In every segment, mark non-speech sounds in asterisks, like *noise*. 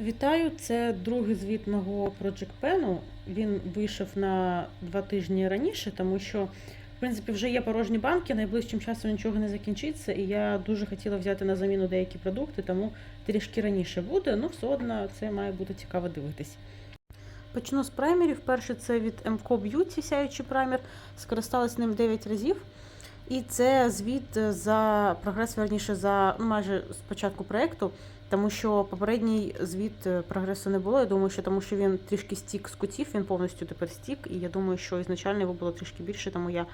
Вітаю! Це другий звіт мого Project Pen. Він вийшов на два тижні раніше, тому що, в принципі, вже є порожні банки, найближчим часом нічого не закінчиться, і я дуже хотіла взяти на заміну деякі продукти, тому трішки раніше буде, ну все одно це має бути цікаво дивитись. Почну з праймерів. Перший це від MCO Beauty сяючий праймер. Скористалась ним 9 разів. І це звіт за прогрес, верніше, за ну, майже з початку проєкту, тому що попередній звіт е, прогресу не було. Я думаю, що тому що він трішки стік з кутів, він повністю тепер стік. І я думаю, що ізначально його було трішки більше, тому я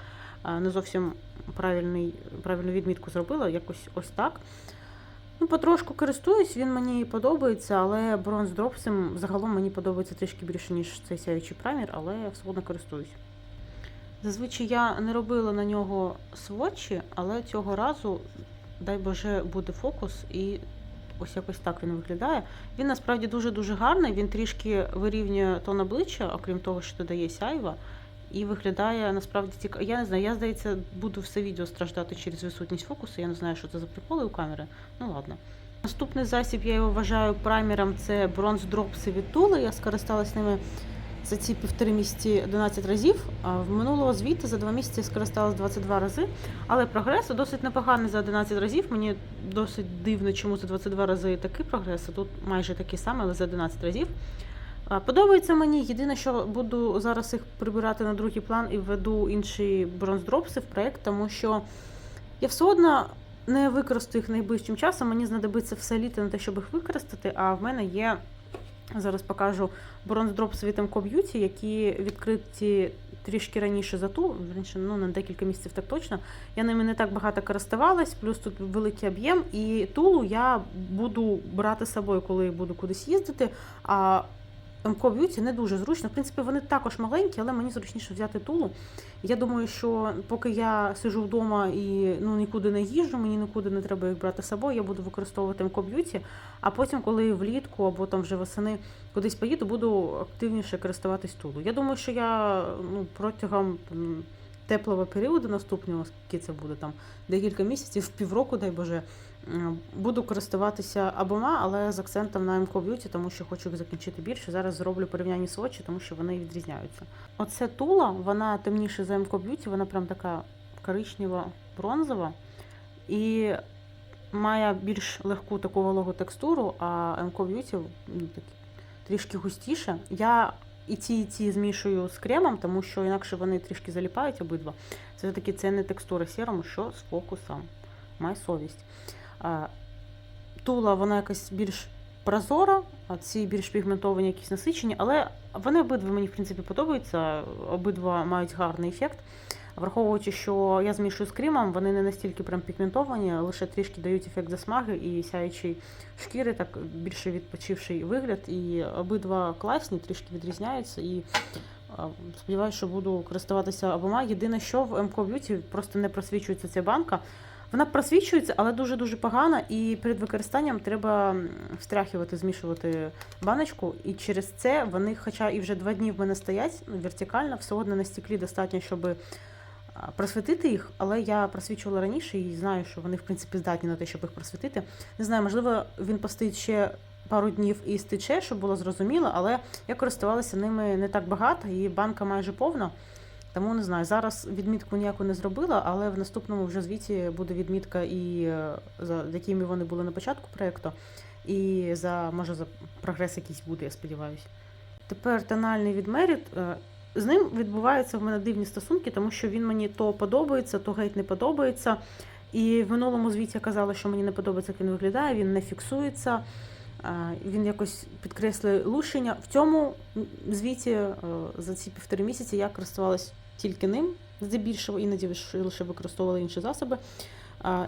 е, не зовсім правильний, правильну відмітку зробила, якось ось так. Ну, потрошку користуюсь, він мені подобається, але бронз дропсом загалом мені подобається трішки більше, ніж цей сяючий праймер, але я все одно користуюсь. Зазвичай я не робила на нього сводчі, але цього разу, дай Боже, буде фокус і ось якось так він виглядає. Він насправді дуже-дуже гарний, він трішки вирівнює тон обличчя, окрім того, що додає сяйва. І виглядає насправді цікаво. Я не знаю, я здається, буду все відео страждати через відсутність фокусу. Я не знаю, що це за приколи у камери. Ну ладно. Наступний засіб я його вважаю праймером. Це бронз дропси від Тули. Я скористалась ними за ці півтори місяці 11 разів. В минулого звіту за два місяці скористалась 22 рази. Але прогрес досить непоганий за 11 разів. Мені досить дивно, чому за 22 рази такий прогрес. а Тут майже такий самий, але за 11 разів. Подобається мені. Єдине, що буду зараз їх прибирати на другий план і введу інші бронздропси в проект, тому що я все одно не використаю їх найближчим часом. Мені знадобиться все літо на те, щоб їх використати. А в мене є зараз покажу бронздроп світом коб'юті, які відкриті трішки раніше за ту, раніше, ну на декілька місяців так точно. Я ними не так багато користувалась, плюс тут великий об'єм, і тулу я буду брати з собою, коли буду кудись їздити. А MCO Beauty не дуже зручно. В принципі, вони також маленькі, але мені зручніше взяти тулу. Я думаю, що поки я сижу вдома і ну, нікуди не їжджу, мені нікуди не треба їх брати з собою, я буду використовувати МК б'юті, а потім, коли влітку або там вже восени кудись поїду, буду активніше користуватись тулу. Я думаю, що я ну, протягом теплого періоду наступного, скільки це буде там декілька місяців, *laughs* півроку, дай Боже, буду користуватися обома, але з акцентом на MCO Beauty, тому що хочу їх закінчити більше. Зараз зроблю порівняння сводчі, тому що вони відрізняються. Оце тула, вона темніше за MCO Beauty, вона прям така коричнева, бронзова. І має більш легку таку вологу текстуру, а MCO Beauty ну, трішки густіше. Я і ці, і ці змішую з кремом, тому що інакше вони трішки заліпають обидва. Це таки це не текстура серому, що з фокусом. Має совість. Тула, вона якась більш прозора, а ці більш пігментовані, якісь насичені, але вони обидва мені, в принципі, подобаються. Обидва мають гарний ефект. Враховуючи, що я змішую з кремом, вони не настільки прям пігментовані, лише трішки дають ефект засмаги і сяючий шкіри, так більше відпочивший вигляд. І обидва класні, трішки відрізняються. І сподіваюся, що буду користуватися обома. Єдине, що в MCO Beauty просто не просвічується ця банка. Вона просвічується, але дуже-дуже погана, і перед використанням треба встряхувати, змішувати баночку. І через це вони, хоча і вже два дні в мене стоять ну, вертикально, все одно на стеклі достатньо, щоб а, просвітити їх, але я просвічувала раніше і знаю, що вони, в принципі, здатні на те, щоб їх просвітити. Не знаю, можливо, він постоїть ще пару днів і стече, щоб було зрозуміло, але я користувалася ними не так багато, і банка майже повна. Тому не знаю, зараз відмітку ніяку не зробила, але в наступному вже звіті буде відмітка і е, за якими вони були на початку проєкту, і за може за прогрес якийсь буде, я сподіваюся. Тепер тональний від. Е, З ним відбуваються в мене дивні стосунки, тому що він мені то подобається, то геть не подобається. І в минулому звіті я казала, що мені не подобається, як він виглядає, він не фіксується, е, він якось підкреслює лущення. В цьому звіті е, за ці півтори місяці я користувалась тільки ним, здебільшого, іноді лише використовувала інші засоби.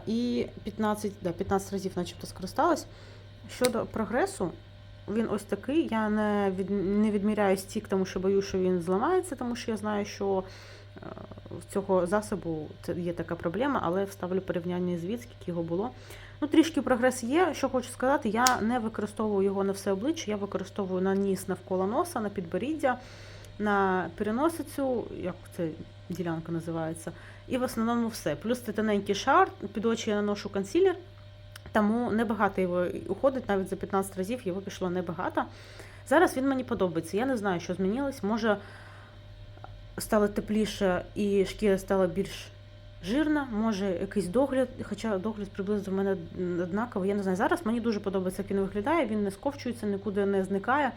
І 15, да, 15 разів начебто скористалась. Щодо прогресу, він ось такий. Я не, від, не відміряю стік, тому що боюсь, що він зламається, тому що я знаю, що е, в цього засобу це є така проблема, але вставлю порівняння звіт, скільки його було. Ну, трішки прогрес є. Що хочу сказати, я не використовую його на все обличчя, я використовую на ніс навколо носа, на підборіддя, на переносицю, як це ділянка називається, і в основному все. Плюс це тоненький шар, під очі я наношу консилер. Тому небагато його уходить, навіть за 15 разів його пішло небагато. Зараз він мені подобається. Я не знаю, що змінилось. Може стало тепліше і шкіра стала більш жирна, може якийсь догляд, хоча догляд приблизно в мене однаковий. Я не знаю. Зараз мені дуже подобається, як він виглядає. Він не сковчується, нікуди не зникає.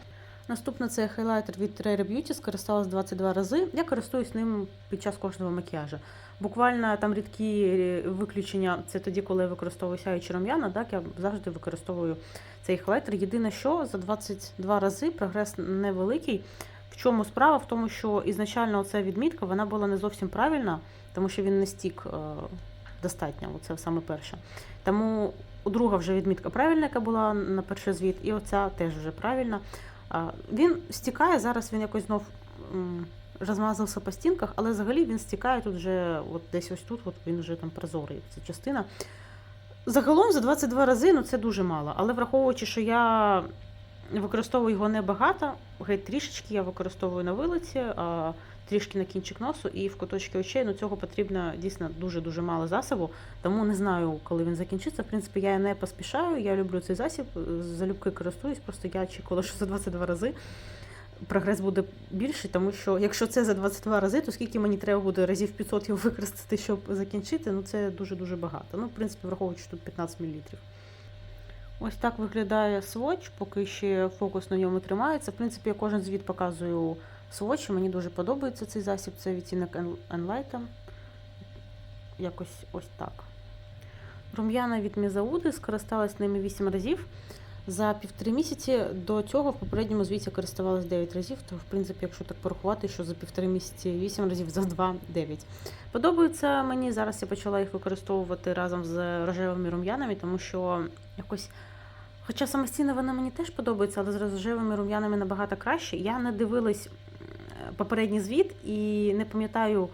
Наступне це хайлайтер від Rare Beauty, скористалась 22 рази. Я користуюсь ним під час кожного макіяжу. Буквально там рідкі е, виключення це тоді, коли я використовую сяючі рум'яна. Так я завжди використовую цей хайлайтер. Єдине, що за 22 рази прогрес невеликий. В чому справа? В тому, що ізначально ця відмітка вона була не зовсім правильна, тому що він не стік е, достатньо. Оце саме перше. Тому друга вже відмітка правильна, яка була на перший звіт, і оця теж вже правильна. Він стікає, зараз він якось знов розмазався по стінках, але взагалі він стікає тут вже от десь ось тут, от він вже там прозорий, ця частина. Загалом за 22 рази ну це дуже мало. Але враховуючи, що я використовую його небагато, геть трішечки я використовую на вилиці, а трішки на кінчик носу і в куточки очей. Ну цього потрібно дійсно дуже-дуже мало засобу. Тому не знаю, коли він закінчиться. В принципі, я не поспішаю. Я люблю цей засіб, залюбки користуюсь, просто я очікувала, що за 22 рази прогрес буде більший, тому що якщо це за 22 рази, то скільки мені треба буде разів 500 його *laughs* використати, щоб закінчити, ну це дуже-дуже багато. Ну, в принципі, враховуючи тут 15 мл. Ось так виглядає сводч, поки ще фокус на ньому тримається. В принципі, я кожен звіт показую сводчі. Мені дуже подобається цей засіб, це відтінок Enlight. Якось ось так. Рум'яна від Мізауди скористалась ними 8 разів. За півтори місяці до цього в попередньому звіті користувалась 9 разів, то, в принципі, якщо так порахувати, що за півтори місяці 8 разів, за 2 – 9. Подобається мені, зараз я почала їх використовувати разом з рожевими рум'янами, тому що якось. Хоча самостійно вона мені теж подобається, але з рожевими рум'янами набагато краще. Я не дивилась попередній звіт і не пам'ятаю,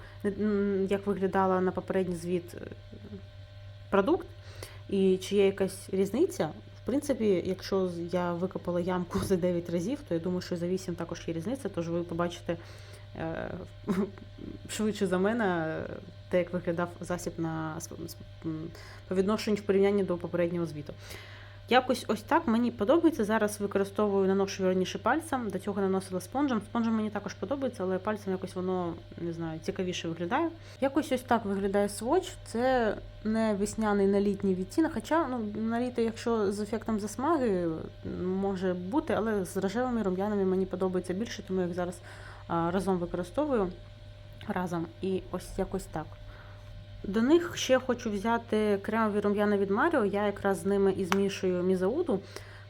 як виглядала на попередній звіт продукт, і чи є якась різниця. В принципі, якщо я викопала ямку за 9 разів, то я думаю, що за 8 також є різниця, тож ви побачите е, *laughs* швидше за мене те, як виглядав засіб на по відношенню в порівнянні до попереднього звіту. Якось ось так мені подобається. Зараз використовую наношу раніше пальцем, до цього наносила спонжем. Спонжем мені також подобається, але пальцем якось воно не знаю, цікавіше виглядає. Якось ось так виглядає сводч. Це не весняний на літній відтінок, хоча ну, на літо, якщо з ефектом засмаги, може бути, але з рожевими рум'янами мені подобається більше, тому я їх зараз разом використовую разом. І ось якось так. До них ще хочу взяти кремові рум'яна від Маріо. Я якраз з ними і змішую мізауду.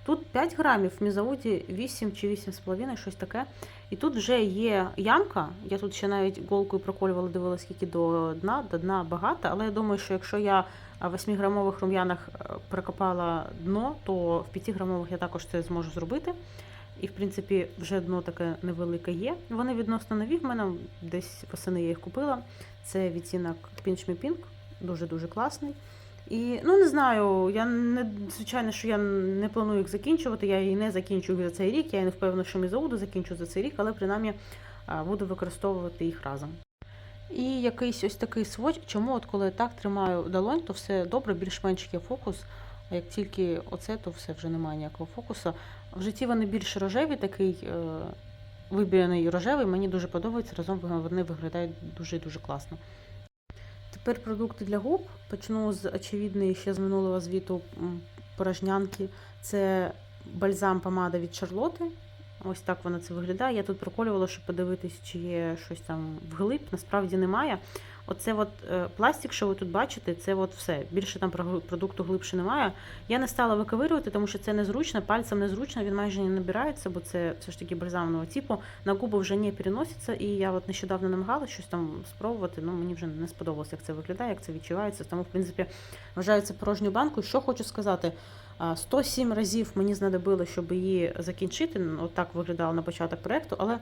Тут 5 грамів, в мізауді 8 чи 8,5, щось таке. І тут вже є ямка. Я тут ще навіть голкою проколювала, дивилася, скільки до дна, до дна багато. Але я думаю, що якщо я в 8-грамових рум'янах прокопала дно, то в 5-грамових я також це зможу зробити. І, в принципі, вже дно таке невелике є. Вони відносно нові. В мене десь восени я їх купила. Це відтінок Pinch Me Pink, дуже-дуже класний. І ну не знаю, я не звичайно, що я не планую їх закінчувати. Я її не закінчую за цей рік. Я не впевнена, що Мізауду закінчу за цей рік, але принаймні буду використовувати їх разом. І якийсь ось такий сводч. Чому, от коли так тримаю долонь, то все добре, більш-менш є фокус. А як тільки оце, то все вже немає ніякого фокусу. В житті вони більш рожеві, такий е, вибірений рожевий, мені дуже подобається, разом вони виглядають дуже-дуже класно. Тепер продукти для губ. Почну з очевидної ще з минулого звіту порожнянки. Це бальзам помада від Шарлоти. Ось так вона це виглядає. Я тут проколювала, щоб подивитись, чи є щось там вглиб. Насправді немає. Оце от е, пластик, що ви тут бачите, це от все. Більше там продукту глибше немає. Я не стала виковирювати, тому що це незручно, пальцем незручно, він майже не набирається, бо це все ж таки бальзамного типу. На губи вже не переноситься. І я от нещодавно намагалася щось там спробувати. Ну мені вже не сподобалося, як це виглядає, як це відчувається. Тому, в принципі, вважаю це порожню банку. Що хочу сказати. 107 разів мені знадобило, щоб її закінчити. Отак виглядало на початок проєкту, але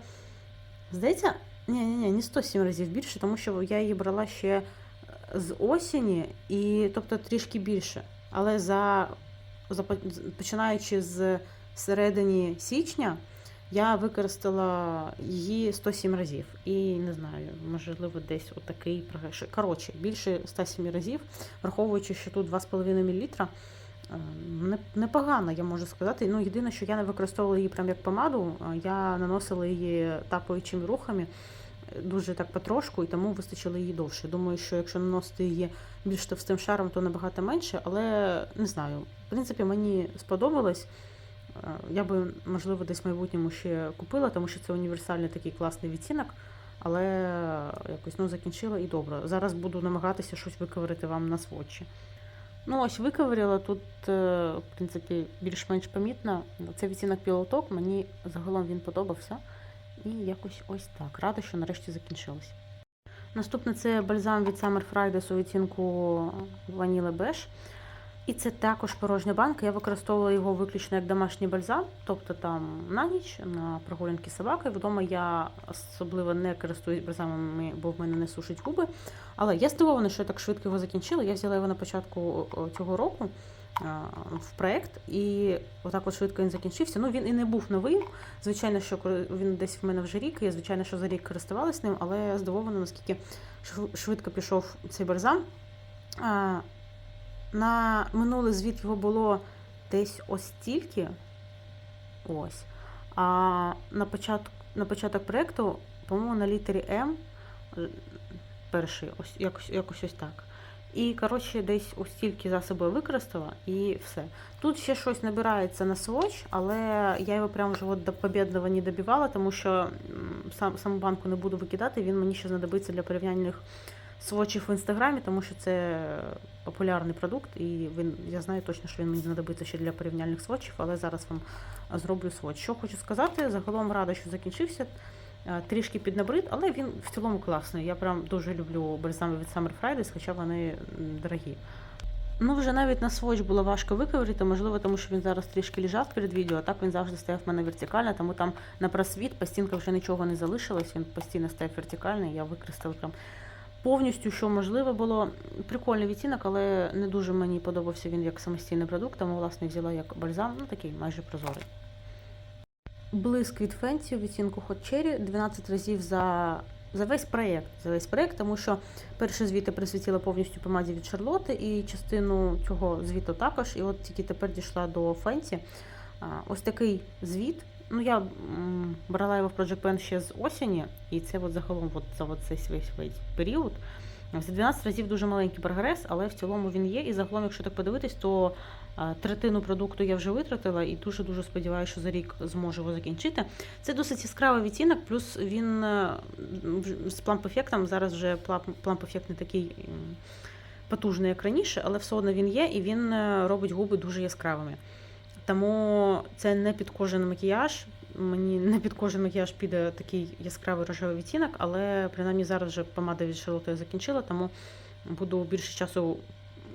здається, ні, ні, ні, не 107 разів більше, тому що я її брала ще з осені, і тобто трішки більше. Але за, за починаючи з середини січня, я використала її 107 разів. І не знаю, можливо, десь отакий прогреш. Коротше, більше 107 разів, враховуючи, що тут 2,5 мл. Е, Непогана, я можу сказати. Ну, єдине, що я не використовувала її прям як помаду, я наносила її тапаючими рухами е, дуже так потрошку, і тому вистачило її довше. Думаю, що якщо наносити її більш товстим шаром, то набагато менше, але не знаю. В принципі, мені сподобалось. Е, Я би, можливо, десь в майбутньому ще купила, тому що це універсальний такий класний відтінок, але якось ну, закінчила і добре. Зараз буду намагатися щось виковирити вам на сводчі. Ну, ось виковиряла тут, е, в принципі, більш-менш помітно. Це відтінок пілоток, мені загалом він подобався. І якось ось так. Рада, що нарешті закінчилось. Наступне це бальзам від Summer Fridays у відтінку Vanilla Beige. І це також порожня банка. Я використовувала його виключно як домашній бальзам, тобто там на ніч, на прогулянки з собакою. Вдома я особливо не користуюсь бальзамами, бо в мене не сушить губи. Але я здивована, що я так швидко його закінчила. Я взяла його на початку цього року в проект, і отак от швидко він закінчився. Ну він і не був новий. Звичайно, що він десь в мене вже рік. Я звичайно, що за рік користувалась ним, але я здивована, наскільки швидко пішов цей бальзам. На минулий звіт його було десь ось стільки. Ось. А на початок, на початок проєкту, по-моєму, на літері М перший, ось якось, якось ось так. І, коротше, десь ось стільки я використала і все. Тут ще щось набирається на сводч, але я його прямо вже от до побєдного не добивала, тому що сам, саму банку не буду викидати, він мені ще знадобиться для порівняльних сводчів в інстаграмі, тому що це популярний продукт, і він, я знаю точно, що він мені знадобиться ще для порівняльних сводчів, але зараз вам зроблю сводч. Що хочу сказати, загалом рада, що закінчився. Трішки піднабрид, але він в цілому класний. Я прям дуже люблю бальзами від Summer Fridays, хоча вони дорогі. Ну, вже навіть на сводч було важко виковирити, можливо, тому що він зараз трішки лежав перед відео, а так він завжди стояв в мене вертикально, тому там на просвіт по стінках вже нічого не залишилось, він постійно стояв вертикальний, я використала прям повністю, що можливо було. Прикольний відтінок, але не дуже мені подобався він як самостійний продукт, тому власне взяла як бальзам, ну такий майже прозорий. Блиск від Fenty у відтінку Hot Cherry 12 разів за, за весь проєкт. За весь проєкт, тому що перший звіт я присвятила повністю помаді від Шарлоти і частину цього звіту також. І от тільки тепер дійшла до Fenty. Ось такий звіт. Ну, я брала його в Project Pen ще з осені, і це от загалом от за от цей весь, весь період. За 12 разів дуже маленький прогрес, але в цілому він є. І загалом, якщо так подивитись, то а, третину продукту я вже витратила і дуже-дуже сподіваюся, що за рік зможу його закінчити. Це досить яскравий відтінок, плюс він е, з пламп-ефектом, зараз вже пламп- пламп-ефект не такий потужний, як раніше, але все одно він є, і він е, робить губи дуже яскравими. Тому це не під кожен макіяж. Мені не під кожен макіяж піде такий яскравий рожевий відтінок, але принаймні зараз вже помада від Charlotte я закінчила, тому буду більше часу,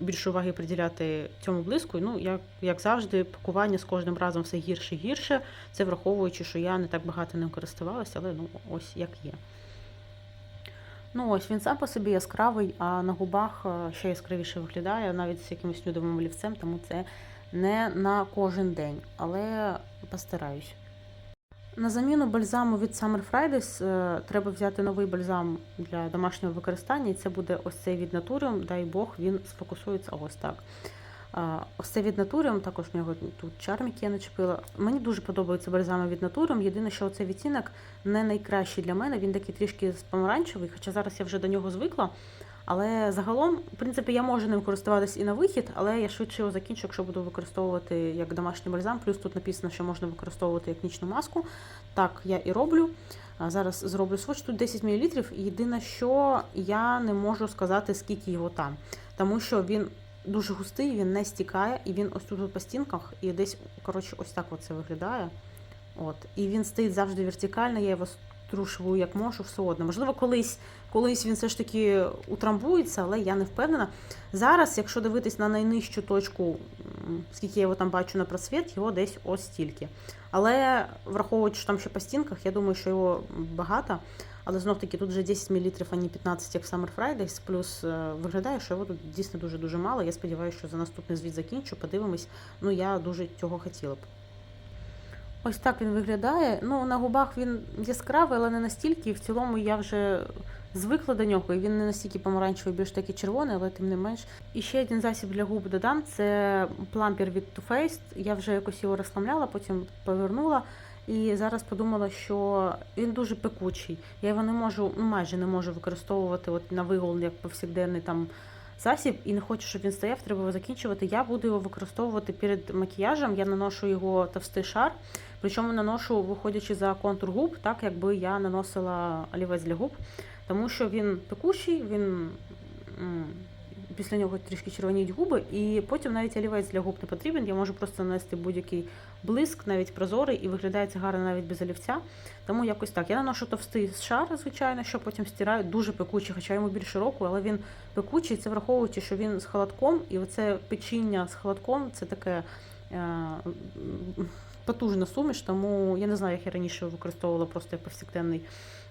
більше уваги приділяти цьому блиску. Ну, як, як завжди, пакування з кожним разом все гірше і гірше. Це враховуючи, що я не так багато ним користувалася, але ну ось як є. Ну ось він сам по собі яскравий, а на губах е, ще яскравіше виглядає, навіть з якимось нюдовим олівцем, тому це не на кожен день, але постараюсь. На заміну бальзаму від Summer Fridays е, треба взяти новий бальзам для домашнього використання, і це буде ось цей від Naturium, дай Бог, він сфокусується ось так. А, Ось це від Naturium, також в нього тут чарміки я начепила. Мені дуже подобаються бальзами від Naturium. Єдине, що цей відтінок не найкращий для мене. Він такий трішки помаранчевий, хоча зараз я вже до нього звикла. Але загалом, в принципі, я можу ним користуватись і на вихід, але я швидше його закінчу, якщо буду використовувати як домашній бальзам. Плюс тут написано, що можна використовувати як нічну маску. Так, я і роблю. Зараз зроблю сводч, тут 10 мл. Єдине, що я не можу сказати, скільки його там. Тому що він дуже густий, він не стікає, і він ось тут по стінках, і десь, коротше, ось так це виглядає. От. І він стоїть завжди вертикально, я його струшую як можу, все одно. Можливо, колись, колись він все ж таки утрамбується, але я не впевнена. Зараз, якщо дивитись на найнижчу точку, скільки я його там бачу на просвіт, його десь ось стільки. Але враховуючи, що там ще по стінках, я думаю, що його багато. Але знов таки тут вже 10 мл, а не 15, як в Summer Fridays. Плюс е, виглядає, що його тут дійсно дуже-дуже мало. Я сподіваюся, що за наступний звіт закінчу, подивимось. Ну, я дуже цього хотіла б. Ось так він виглядає. Ну, на губах він яскравий, але не настільки. І в цілому я вже звикла до нього, і він не настільки помаранчевий, більш такий червоний, але тим не менш. І ще один засіб для губ додам це плампір від Too Faced. Я вже якось його розслабляла, потім повернула. І зараз подумала, що він дуже пекучий. Я його не можу, ну майже не можу використовувати от на вигул як повсякденний там засіб, і не хочу, щоб він стояв, треба його закінчувати. Я буду його використовувати перед макіяжем. Я наношу його товстий шар, причому наношу, виходячи за контур губ, так якби я наносила олівець для губ, тому що він пекущий, він. Після нього трішки червоніють губи, і потім навіть олівець для губ не потрібен. Я можу просто нанести будь-який блиск, навіть прозорий, і виглядає це гарно навіть без олівця. Тому якось так. Я наношу товстий шар, звичайно, що потім стираю. Дуже пекучий, хоча йому більше року, але він пекучий. Це враховуючи, що він з холодком, і оце печіння з холодком це таке е, потужна суміш, тому я не знаю, як я раніше використовувала просто як повсякденний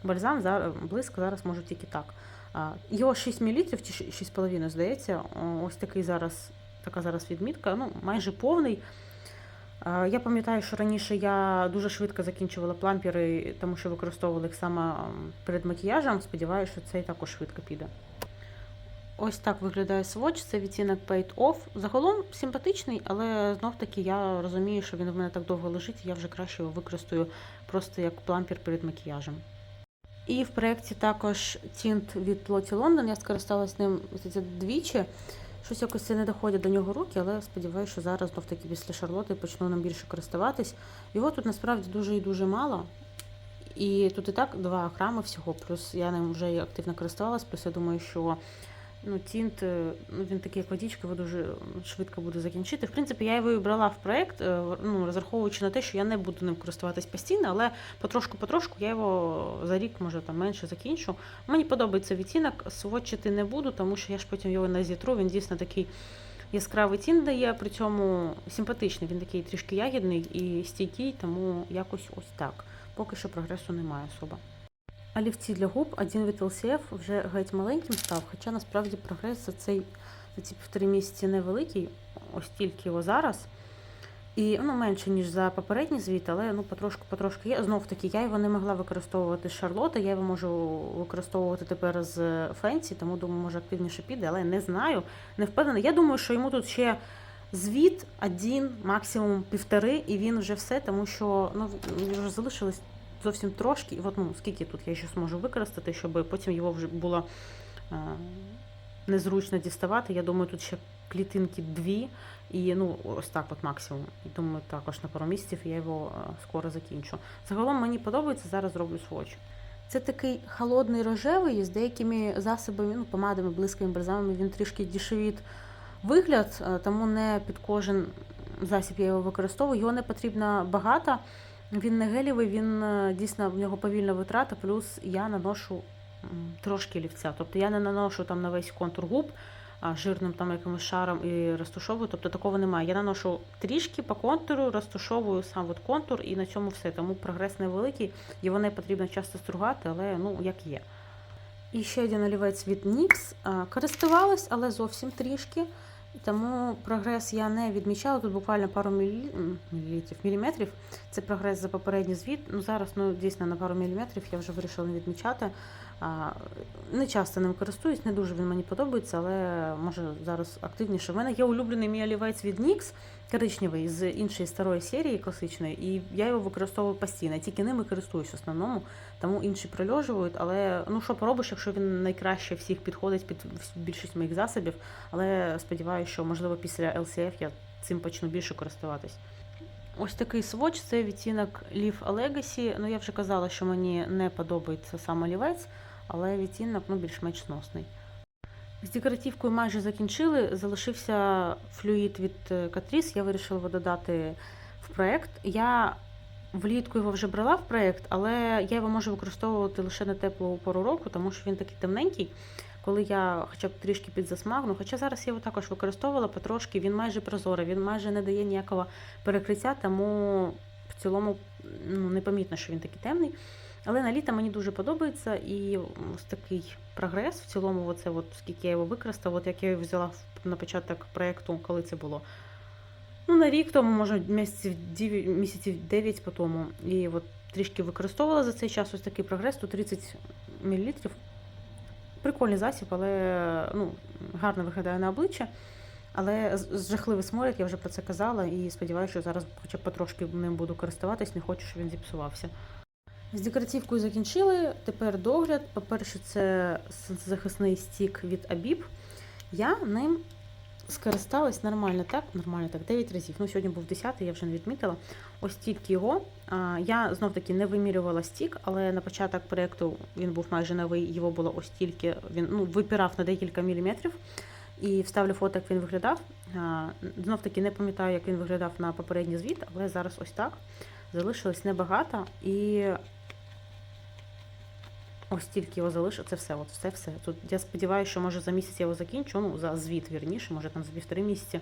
бальзам. Зараз блиск зараз можу тільки так. Його 6 мл чи 6,5, здається. Ось такий зараз, така зараз відмітка, ну, майже повний. Я пам'ятаю, що раніше я дуже швидко закінчувала плампери, тому що використовувала їх саме перед макіяжем. Сподіваюся, що цей також швидко піде. Ось так виглядає сводч, це відтінок Paid Off. Загалом симпатичний, але знов таки я розумію, що він в мене так довго лежить, і я вже краще його використаю просто як плампер перед макіяжем. І в проєкті також тінт від Lottie Лондон. Я скористалася ним двічі. Щось якось це не доходять до нього руки, але сподіваюся, що зараз знов таки після Шарлоти почну нам більше користуватись. Його тут насправді дуже і дуже мало. І тут і так два грами всього, плюс я ним вже активно користувалась, плюс я думаю, що ну, тінт, е, ну, він такий як водичка, його дуже швидко буде закінчити. В принципі, я його і брала в проєкт, е, ну, розраховуючи на те, що я не буду ним користуватись постійно, але потрошку-потрошку я його за рік, може, там менше закінчу. Мені подобається відтінок, сводчити не буду, тому що я ж потім його не зітру, він дійсно такий яскравий тінь дає, при цьому симпатичний, він такий трішки ягідний і стійкий, тому якось ось так. Поки що прогресу немає особа. Олівці для губ один від LCF вже геть маленьким став, хоча насправді прогрес за цей за ці півтори місяці невеликий, ось тільки його зараз. І ну, менше, ніж за попередній звіт, але ну, потрошку-потрошку є. Знов таки, я його не могла використовувати з Шарлоти, я його можу використовувати тепер з Фенсі, тому думаю, може активніше піде, але не знаю, не впевнена. Я думаю, що йому тут ще звіт один, максимум півтори, і він вже все, тому що ну, вже залишилось зовсім трошки. І от ну, скільки тут я ще зможу використати, щоб потім його вже було е, незручно діставати. Я думаю, тут ще клітинки дві. І ну, ось так от максимум. І думаю, також на пару місяців я його е, скоро закінчу. Загалом мені подобається, зараз зроблю сводч. Це такий холодний рожевий з деякими засобами, ну, помадами, блискими бальзамами, він трішки дешевіт вигляд, е, тому не під кожен засіб я його використовую. Його не потрібно багато. Він не гелєвий, він е, дійсно в нього повільна витрата, плюс я наношу трошки лівця. Тобто я не наношу там на весь контур губ жирним там якимось шаром і розтушовую. Тобто такого немає. Я наношу трішки по контуру, розтушовую сам от контур і на цьому все. Тому прогрес невеликий, його не потрібно часто стругати, але ну як є. І ще один олівець від NYX. Користувалась, але зовсім трішки. Тому прогрес я не відмічала. Тут буквально пару мілі... міліметрів. Це прогрес за попередній звіт. Ну зараз ну, дійсно на пару міліметрів я вже вирішила не відмічати. Не часто ним користуюсь, не дуже він мені подобається, але може зараз активніше. У мене є улюблений мій олівець від NYX, коричневий з іншої старої серії класичної, і я його використовую постійно. Тільки ними користуюсь в основному, тому інші прильожують. Але ну що поробиш, якщо він найкраще всіх підходить під більшість моїх засобів. Але сподіваюся, що можливо після LCF я цим почну більше користуватись. Ось такий сводч, це відтінок Leaf Legacy. Ну, я вже казала, що мені не подобається сам олівець, але відтінок ну, більш-менш сносний. З декоративкою майже закінчили. Залишився флюїд від Catrice, я вирішила його додати в проєкт. Я влітку його вже брала в проєкт, але я його можу використовувати лише на теплу пору року, тому що він такий темненький. Коли я хоча б трішки підзасмагну, хоча зараз я його також використовувала потрошки, він майже прозорий, він майже не дає ніякого перекриття, тому в цілому ну, непомітно, що він такий темний. Але на літо мені дуже подобається і ось такий прогрес. В цілому, оце от, скільки я його використав, от як я його взяла на початок проєкту, коли це було. Ну, на рік тому, може, місяців 9, місяців 9 по тому. І от трішки використовувала за цей час ось такий прогрес, тут 30 мл. Прикольний засіб, але ну, гарно виглядає на обличчя. Але жахливий сморід, я вже про це казала, і сподіваюся, що зараз хоча б потрошки ним буду користуватись, не хочу, щоб він зіпсувався. З декоративкою закінчили. Тепер догляд. По-перше, це захисний стік від Абіб. Я ним скористалась нормально, так? Нормально так, 9 разів. Ну, сьогодні був 10, я вже не відмітила. Ось тільки його. Я знов таки не вимірювала стік, але на початок проєкту він був майже новий, його було ось тільки. Він ну, випирав на декілька міліметрів. І вставлю фото, як він виглядав. Знов таки не пам'ятаю, як він виглядав на попередній звіт, але зараз ось так. Залишилось небагато. І ось тільки його залишилось. Це все. От все, все. Тут я сподіваюся, що може за місяць я його закінчу. Ну, за звіт вірніше, може там за півтори місяці.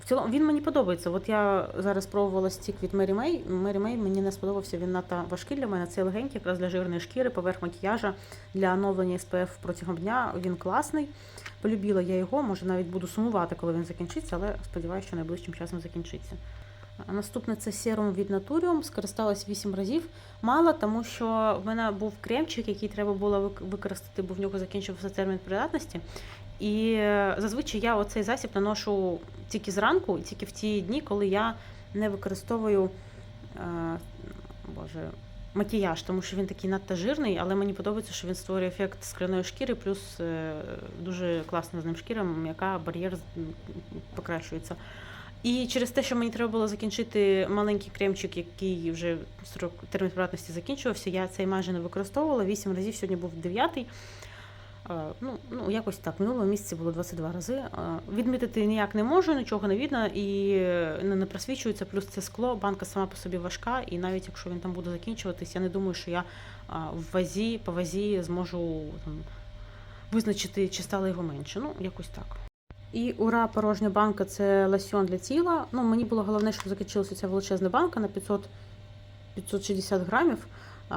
В цілому він мені подобається. От я зараз пробувала стік від Мері Мей. Мері Мей мені не сподобався, він надто важкий для мене. Це легенький, якраз для жирної шкіри, поверх макіяжа для оновлення SPF протягом дня. Він класний. Полюбила я його, може навіть буду сумувати, коли він закінчиться, але сподіваюся, що найближчим часом закінчиться. Наступне це серум від Naturium. Скористалась 8 разів. Мало, тому що в мене був кремчик, який треба було використати, бо в нього закінчився термін придатності. І е, зазвичай я оцей засіб наношу тільки зранку, тільки в ті дні, коли я не використовую е, боже, макіяж, тому що він такий надто жирний, але мені подобається, що він створює ефект скляної шкіри, плюс е, дуже класна з ним шкіра, м'яка бар'єр покращується. І через те, що мені треба було закінчити маленький кремчик, який вже срок термін придатності закінчувався, я цей майже не використовувала. Вісім разів сьогодні був дев'ятий. Ну, ну, якось так. Минулого місяці було 22 рази. Відмітити ніяк не можу, нічого не видно і е, не просвічується. Плюс це скло, банка сама по собі важка, і навіть якщо він там буде закінчуватись, я не думаю, що я в вазі, по вазі зможу там, визначити, чи стало його менше. Ну, якось так. І ура, порожня банка це лосьон для тіла. Ну, мені було головне, щоб закінчилася ця величезна банка на 500, 560 грамів.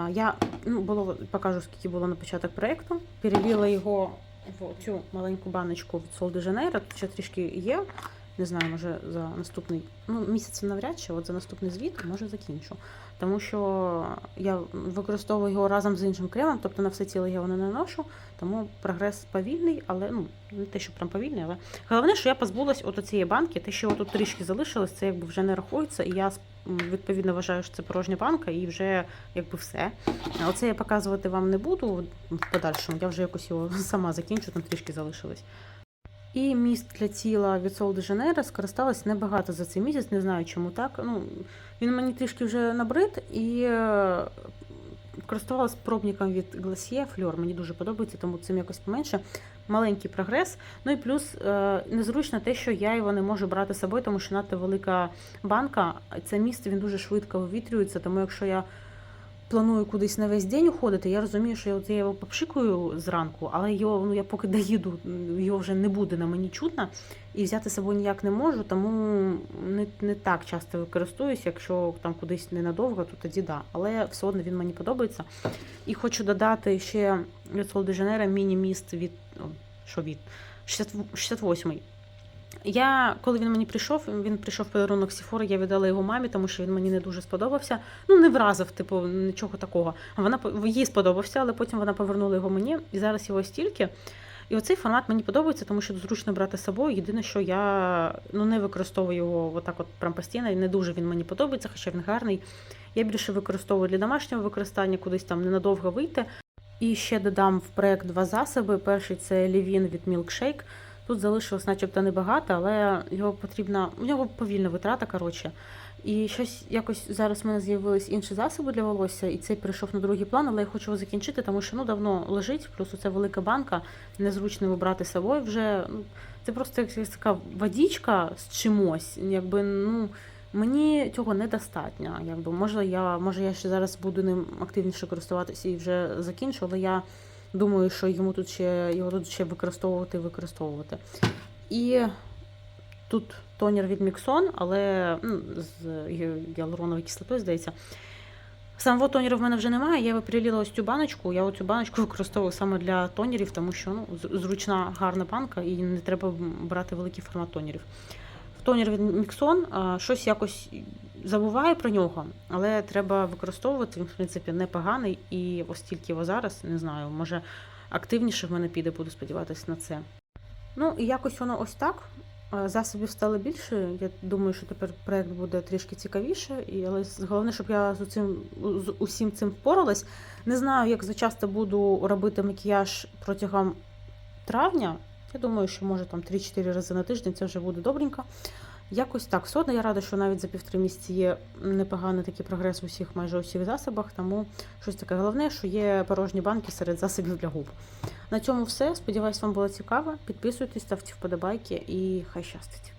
Я ну, було, покажу, скільки було на початок проєкту. Переліла його в цю маленьку баночку від Sol de Janeiro. Тут ще трішки є. Не знаю, може за наступний ну, місяць навряд чи, от за наступний звіт, може закінчу. Тому що я використовую його разом з іншим кремом, тобто на все тіло я його не наношу, тому прогрес повільний, але ну не те, що прям повільний, але головне, що я позбулась от цієї банки, те, що тут трішки залишилось, це якби вже не рахується, і я відповідно вважаю, що це порожня банка, і вже якби все. Оце я показувати вам не буду в подальшому. Я вже якось його *laughs* сама закінчу, там трішки залишилось. І міст для тіла від Sol de Janeiro скористалась небагато за цей місяць, не знаю чому так. Ну, він мені трішки вже набрид і е, користувалась пробником від Glacier Fleur. Мені дуже подобається, тому цим якось поменше. Маленький прогрес. Ну і плюс е, незручно те, що я його не можу брати з собою, тому що надто велика банка. Це міст він дуже швидко вивітрюється, тому якщо я планую кудись на весь день уходити, я розумію, що я, от я його попшикую зранку, але його, ну, я поки *laughs* доїду, його вже не буде на мені чутно, і взяти з собою ніяк не можу, тому не, не так часто використовуюсь, якщо там кудись ненадовго, то тоді да. Але все одно він мені подобається. І хочу додати ще від Sol de Janeiro міні-міст від, що від 60 68-й. Я, коли він мені прийшов, він прийшов подарунок Сіфори, я віддала його мамі, тому що він мені не дуже сподобався. Ну, не вразив, типу, нічого такого. Вона їй сподобався, але потім вона повернула його мені, і зараз його стільки. І оцей формат мені подобається, тому що зручно брати з собою. Єдине, що я ну, не використовую його отак от прям постійно, і не дуже він мені подобається, хоча він гарний. Я більше використовую для домашнього використання, кудись там ненадовго вийти. І ще додам в проект два засоби. Перший це Лівін від Milkshake. Тут залишилось начебто небагато, але його потрібно, у нього повільна витрата, коротше. І щось якось зараз в мене з'явились інші засоби для волосся, і цей прийшов на другий план, але я хочу його закінчити, тому що ну давно лежить, плюс оця велика банка, незручно його брати з собою вже. Ну, це просто якась така водичка з чимось. Якби ну мені цього недостатньо. Якби може я, може я ще зараз буду ним активніше користуватися і вже закінчу, але я думаю, що йому тут ще його тут ще використовувати і використовувати. І тут тонер від Міксон, але ну, з гі- гіалуроновою кислотою, здається. Самого тонера в мене вже немає. Я його ось цю баночку. Я оцю баночку *laughs* використовую саме для тонерів, тому що ну, зручна гарна банка і не треба брати великий формат тонерів. Тонер від Міксон, щось якось забуваю про нього, але треба використовувати. Він, в принципі, непоганий. І ось тільки його зараз, не знаю, може активніше в мене піде, буду сподіватися на це. Ну, і якось воно ось так. Засобів стало більше. Я думаю, що тепер проект буде трішки цікавіше, і але головне, щоб я з цим з усім цим впоралась. Не знаю, як часто буду робити макіяж протягом травня. Я думаю, що може там 3-4 рази на тиждень це вже буде добренько. Якось так. Все одно я рада, що навіть за півтори місяці є непоганий такий прогрес у всіх майже усіх засобах. Тому щось таке головне, що є порожні банки серед засобів для губ. На цьому все. Сподіваюсь, вам було цікаво. Підписуйтесь, ставте вподобайки і хай щастить.